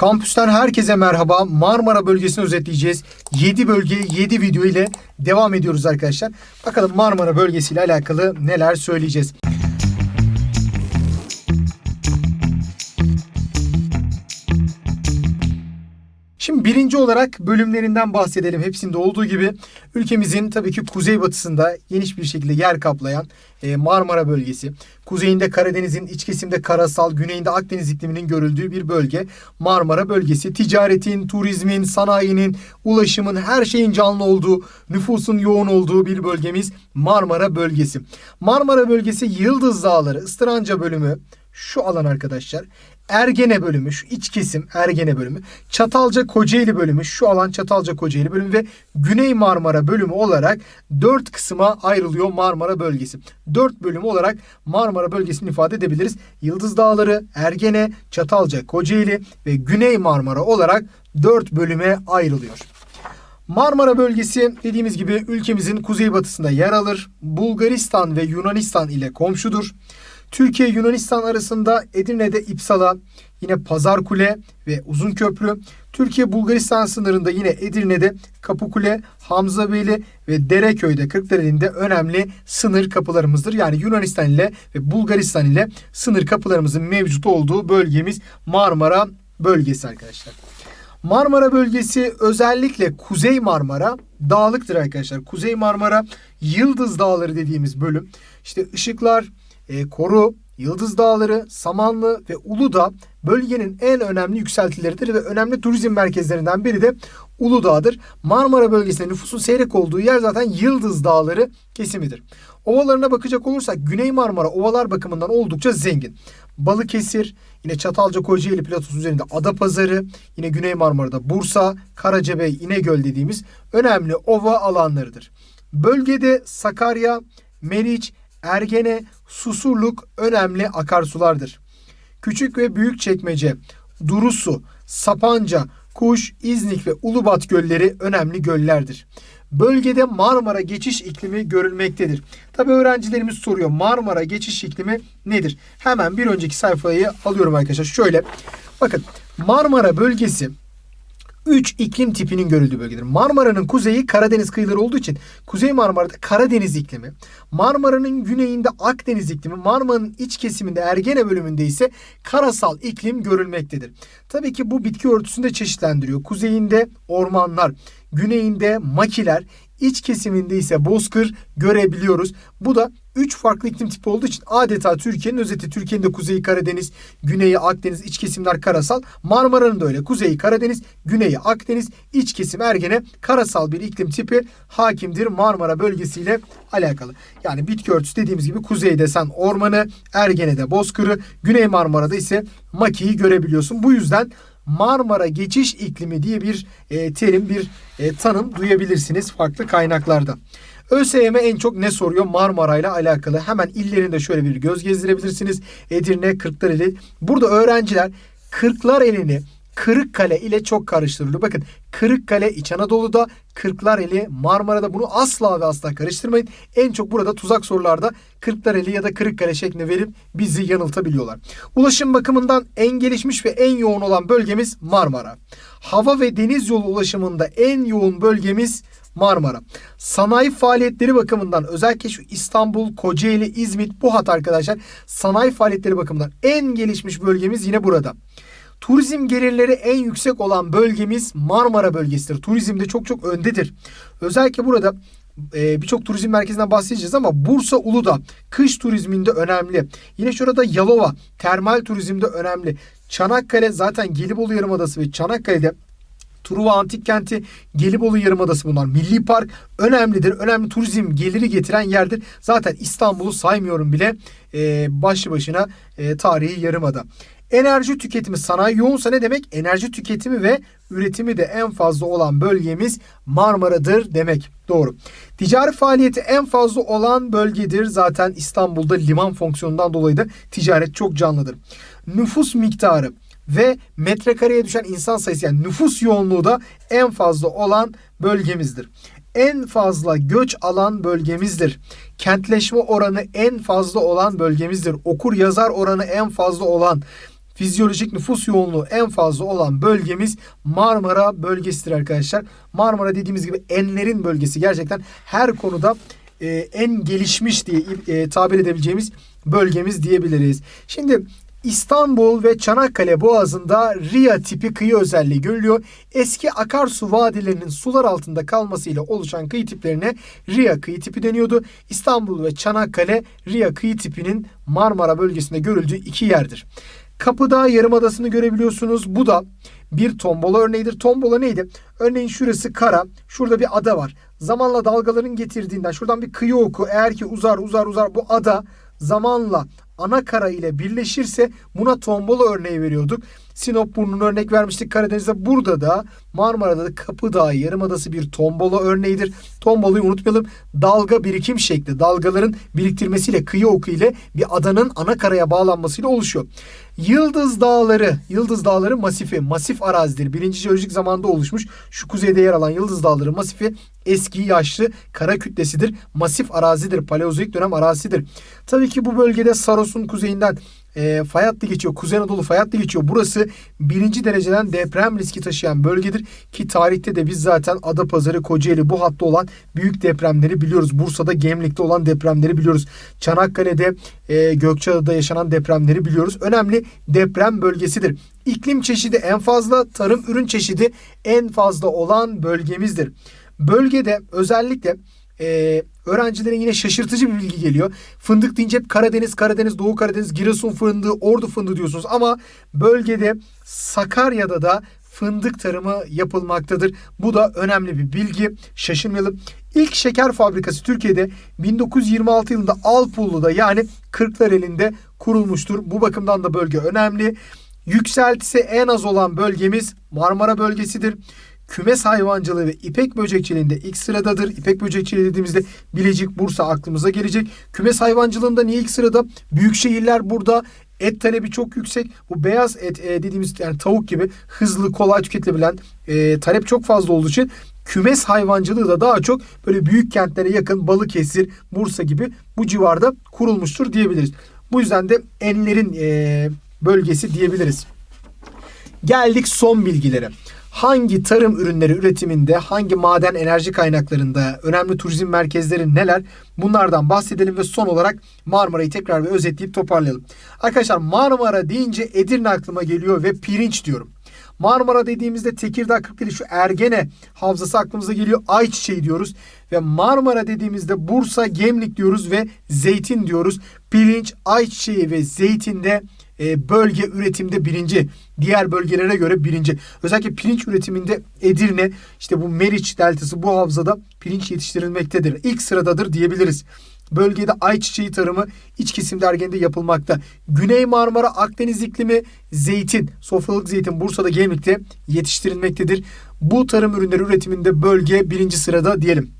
Kampüsten herkese merhaba. Marmara bölgesini özetleyeceğiz. 7 bölge 7 video ile devam ediyoruz arkadaşlar. Bakalım Marmara bölgesiyle alakalı neler söyleyeceğiz. Şimdi birinci olarak bölümlerinden bahsedelim. Hepsinde olduğu gibi ülkemizin tabii ki kuzeybatısında geniş bir şekilde yer kaplayan e, Marmara bölgesi. Kuzeyinde Karadeniz'in, iç kesimde karasal, güneyinde Akdeniz ikliminin görüldüğü bir bölge. Marmara bölgesi ticaretin, turizmin, sanayinin, ulaşımın her şeyin canlı olduğu, nüfusun yoğun olduğu bir bölgemiz Marmara bölgesi. Marmara bölgesi Yıldız Dağları, Istıranca bölümü, şu alan arkadaşlar. Ergene bölümü, şu iç kesim Ergene bölümü, Çatalca Kocaeli bölümü, şu alan Çatalca Kocaeli bölümü ve Güney Marmara bölümü olarak dört kısma ayrılıyor Marmara bölgesi. Dört bölüm olarak Marmara bölgesini ifade edebiliriz. Yıldız Dağları, Ergene, Çatalca Kocaeli ve Güney Marmara olarak dört bölüme ayrılıyor. Marmara bölgesi dediğimiz gibi ülkemizin kuzeybatısında yer alır. Bulgaristan ve Yunanistan ile komşudur. Türkiye Yunanistan arasında Edirne'de İpsala, yine Pazarkule ve Uzunköprü. Türkiye Bulgaristan sınırında yine Edirne'de Kapıkule, Hamzabeyli ve Dereköy'de Kırklareli'nde önemli sınır kapılarımızdır. Yani Yunanistan ile ve Bulgaristan ile sınır kapılarımızın mevcut olduğu bölgemiz Marmara bölgesi arkadaşlar. Marmara bölgesi özellikle Kuzey Marmara dağlıktır arkadaşlar. Kuzey Marmara Yıldız Dağları dediğimiz bölüm. İşte ışıklar, e, Koru, Yıldız Dağları, Samanlı ve Uludağ bölgenin en önemli yükseltileridir ve önemli turizm merkezlerinden biri de Uludağ'dır. Marmara bölgesinde nüfusun seyrek olduğu yer zaten Yıldız Dağları kesimidir. Ovalarına bakacak olursak Güney Marmara ovalar bakımından oldukça zengin. Balıkesir, yine Çatalca Kocaeli platosu üzerinde Adapazarı, yine Güney Marmara'da Bursa, Karacabey, İnegöl dediğimiz önemli ova alanlarıdır. Bölgede Sakarya, Meriç, Ergene, Susurluk önemli akarsulardır. Küçük ve büyük çekmece, Durusu, Sapanca, Kuş, İznik ve Ulubat gölleri önemli göllerdir. Bölgede Marmara geçiş iklimi görülmektedir. Tabi öğrencilerimiz soruyor Marmara geçiş iklimi nedir? Hemen bir önceki sayfayı alıyorum arkadaşlar. Şöyle bakın Marmara bölgesi 3 iklim tipinin görüldüğü bölgedir. Marmara'nın kuzeyi Karadeniz kıyıları olduğu için Kuzey Marmara'da Karadeniz iklimi, Marmara'nın güneyinde Akdeniz iklimi, Marmara'nın iç kesiminde Ergene bölümünde ise karasal iklim görülmektedir. Tabii ki bu bitki örtüsünü de çeşitlendiriyor. Kuzeyinde ormanlar, güneyinde makiler, iç kesiminde ise bozkır görebiliyoruz. Bu da 3 farklı iklim tipi olduğu için adeta Türkiye'nin özeti. Türkiye'nin de kuzeyi Karadeniz, güneyi Akdeniz, iç kesimler karasal. Marmara'nın da öyle. Kuzeyi Karadeniz, güneyi Akdeniz, iç kesim Ergene karasal bir iklim tipi hakimdir Marmara bölgesiyle alakalı. Yani bitki örtüsü dediğimiz gibi kuzeyde sen ormanı, Ergene'de bozkırı, Güney Marmara'da ise makiyi görebiliyorsun. Bu yüzden Marmara geçiş iklimi diye bir e, terim, bir e, tanım duyabilirsiniz farklı kaynaklarda. ÖSYM en çok ne soruyor Marmara ile alakalı? Hemen illerinde şöyle bir göz gezdirebilirsiniz. Edirne, Kırklareli. Burada öğrenciler Kırklareli'ni Kırıkkale ile çok karıştırılıyor. Bakın Kırıkkale İç Anadolu'da, Kırklareli Marmara'da bunu asla ve asla karıştırmayın. En çok burada tuzak sorularda Kırklareli ya da Kırıkkale şeklinde verip bizi yanıltabiliyorlar. Ulaşım bakımından en gelişmiş ve en yoğun olan bölgemiz Marmara. Hava ve deniz yolu ulaşımında en yoğun bölgemiz Marmara. Sanayi faaliyetleri bakımından özellikle şu İstanbul, Kocaeli, İzmit bu hat arkadaşlar sanayi faaliyetleri bakımından en gelişmiş bölgemiz yine burada. Turizm gelirleri en yüksek olan bölgemiz Marmara bölgesidir. Turizmde çok çok öndedir. Özellikle burada e, birçok turizm merkezinden bahsedeceğiz ama Bursa Uludağ kış turizminde önemli. Yine şurada Yalova termal turizmde önemli. Çanakkale zaten Gelibolu Yarımadası ve Çanakkale'de Truva Antik Kenti, Gelibolu Yarımadası bunlar. Milli Park önemlidir. Önemli turizm geliri getiren yerdir. Zaten İstanbul'u saymıyorum bile e, başlı başına e, tarihi yarımada. Enerji tüketimi sanayi yoğunsa ne demek? Enerji tüketimi ve üretimi de en fazla olan bölgemiz Marmara'dır demek. Doğru. Ticari faaliyeti en fazla olan bölgedir. Zaten İstanbul'da liman fonksiyonundan dolayı da ticaret çok canlıdır. Nüfus miktarı ve metrekareye düşen insan sayısı yani nüfus yoğunluğu da en fazla olan bölgemizdir. En fazla göç alan bölgemizdir. Kentleşme oranı en fazla olan bölgemizdir. Okur yazar oranı en fazla olan fizyolojik nüfus yoğunluğu en fazla olan bölgemiz Marmara bölgesidir arkadaşlar. Marmara dediğimiz gibi enlerin bölgesi gerçekten her konuda e, en gelişmiş diye e, tabir edebileceğimiz bölgemiz diyebiliriz. Şimdi İstanbul ve Çanakkale Boğazı'nda Ria tipi kıyı özelliği görülüyor. Eski akarsu vadilerinin sular altında kalmasıyla oluşan kıyı tiplerine Ria kıyı tipi deniyordu. İstanbul ve Çanakkale Ria kıyı tipinin Marmara bölgesinde görüldüğü iki yerdir. Kapıdağ Yarımadası'nı görebiliyorsunuz. Bu da bir tombola örneğidir. Tombola neydi? Örneğin şurası kara. Şurada bir ada var. Zamanla dalgaların getirdiğinden şuradan bir kıyı oku eğer ki uzar uzar uzar bu ada zamanla ana kara ile birleşirse buna tombola örneği veriyorduk. Sinop burnunu örnek vermiştik Karadeniz'de. Burada da Marmara'da da Kapıdağ Yarımadası bir tombola örneğidir. Tombolayı unutmayalım. Dalga birikim şekli. Dalgaların biriktirmesiyle kıyı oku ile bir adanın ana karaya bağlanmasıyla oluşuyor. Yıldız Dağları, Yıldız Dağları masifi, masif arazidir. Birinci jeolojik zamanda oluşmuş. Şu kuzeyde yer alan Yıldız Dağları masifi eski, yaşlı, kara kütlesidir. Masif arazidir. Paleozoik dönem arazisidir. Tabii ki bu bölgede Saros'un kuzeyinden e, fay hattı geçiyor. Kuzey Anadolu fay hattı geçiyor. Burası birinci dereceden deprem riski taşıyan bölgedir. Ki tarihte de biz zaten Adapazarı, Kocaeli bu hatta olan büyük depremleri biliyoruz. Bursa'da, Gemlik'te olan depremleri biliyoruz. Çanakkale'de, e, Gökçeada'da yaşanan depremleri biliyoruz. Önemli deprem bölgesidir. İklim çeşidi en fazla, tarım ürün çeşidi en fazla olan bölgemizdir. Bölgede özellikle e, öğrencilere yine şaşırtıcı bir bilgi geliyor. Fındık deyince hep Karadeniz, Karadeniz, Doğu Karadeniz, Giresun fındığı, Ordu fındığı diyorsunuz. Ama bölgede Sakarya'da da fındık tarımı yapılmaktadır. Bu da önemli bir bilgi. Şaşırmayalım. İlk şeker fabrikası Türkiye'de 1926 yılında Alpullu'da yani Kırklareli'nde kurulmuştur. Bu bakımdan da bölge önemli. Yükseltisi en az olan bölgemiz Marmara bölgesidir kümes hayvancılığı ve ipek böcekçiliğinde ilk sıradadır. İpek böcekçiliği dediğimizde Bilecik, Bursa aklımıza gelecek. Kümes hayvancılığında niye ilk sırada? Büyük şehirler burada. Et talebi çok yüksek. Bu beyaz et e, dediğimiz yani tavuk gibi hızlı, kolay tüketilebilen e, talep çok fazla olduğu için kümes hayvancılığı da daha çok böyle büyük kentlere yakın Balıkesir, Bursa gibi bu civarda kurulmuştur diyebiliriz. Bu yüzden de enlerin e, bölgesi diyebiliriz. Geldik son bilgilere hangi tarım ürünleri üretiminde, hangi maden enerji kaynaklarında, önemli turizm merkezleri neler bunlardan bahsedelim ve son olarak Marmara'yı tekrar bir özetleyip toparlayalım. Arkadaşlar Marmara deyince Edirne aklıma geliyor ve pirinç diyorum. Marmara dediğimizde Tekirdağ Kırklareli şu Ergene havzası aklımıza geliyor. Ayçiçeği diyoruz. Ve Marmara dediğimizde Bursa, Gemlik diyoruz ve zeytin diyoruz. Pirinç, ayçiçeği ve zeytinde e, bölge üretimde birinci. Diğer bölgelere göre birinci. Özellikle pirinç üretiminde Edirne, işte bu Meriç deltası bu havzada pirinç yetiştirilmektedir. İlk sıradadır diyebiliriz. Bölgede ayçiçeği tarımı iç kesimde Ergene'de yapılmakta. Güney Marmara Akdeniz iklimi zeytin, sofralık zeytin Bursa'da Gemlik'te yetiştirilmektedir. Bu tarım ürünleri üretiminde bölge birinci sırada diyelim.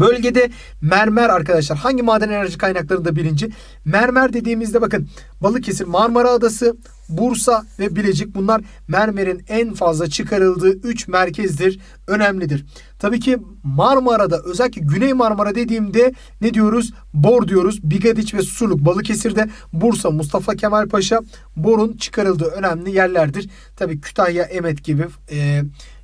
Bölgede mermer arkadaşlar hangi maden enerji kaynaklarında birinci? Mermer dediğimizde bakın Balıkesir, Marmara Adası, Bursa ve Bilecik bunlar mermerin en fazla çıkarıldığı 3 merkezdir. Önemlidir. Tabii ki Marmara'da özellikle Güney Marmara dediğimde ne diyoruz? Bor diyoruz. Bigadiç ve Susurluk Balıkesir'de Bursa, Mustafa Kemal Paşa borun çıkarıldığı önemli yerlerdir. Tabii Kütahya, Emet gibi e,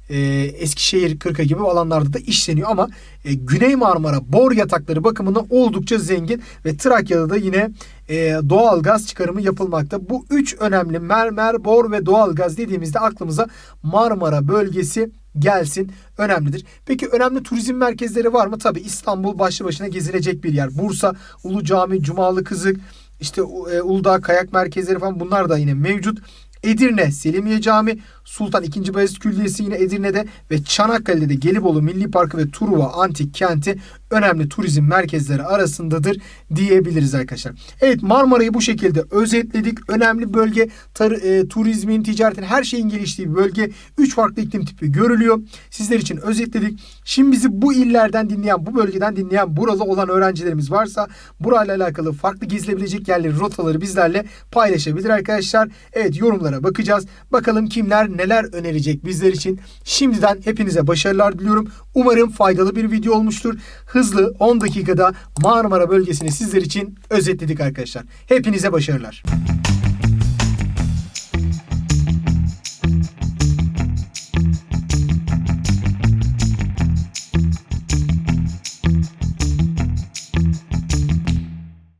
e, Eskişehir, Kırka gibi alanlarda da işleniyor ama e, Güney Marmara bor yatakları bakımından oldukça zengin ve Trakya'da da yine e, doğal gaz çıkarımı yapılmakta. Bu üç önemli mermer, bor ve doğal gaz dediğimizde aklımıza Marmara bölgesi gelsin önemlidir. Peki önemli turizm merkezleri var mı? Tabi İstanbul başlı başına gezilecek bir yer. Bursa, Ulu Cami, Cumalı Kızık, işte e, Uludağ kayak merkezleri falan bunlar da yine mevcut. Edirne Selimiye Cami, Sultan II. Bayezid Külliyesi yine Edirne'de ve Çanakkale'de de Gelibolu Milli Parkı ve Truva Antik Kenti önemli turizm merkezleri arasındadır diyebiliriz arkadaşlar. Evet Marmara'yı bu şekilde özetledik. Önemli bölge tar- e, turizmin, ticaretin her şeyin geliştiği bir bölge. Üç farklı iklim tipi görülüyor. Sizler için özetledik. Şimdi bizi bu illerden dinleyen, bu bölgeden dinleyen, buralı olan öğrencilerimiz varsa burayla alakalı farklı gezilebilecek yerleri, rotaları bizlerle paylaşabilir arkadaşlar. Evet yorumlara bakacağız. Bakalım kimler neler önerecek bizler için. Şimdiden hepinize başarılar diliyorum. Umarım faydalı bir video olmuştur. Hızlı 10 dakikada Marmara bölgesini sizler için özetledik arkadaşlar. Hepinize başarılar.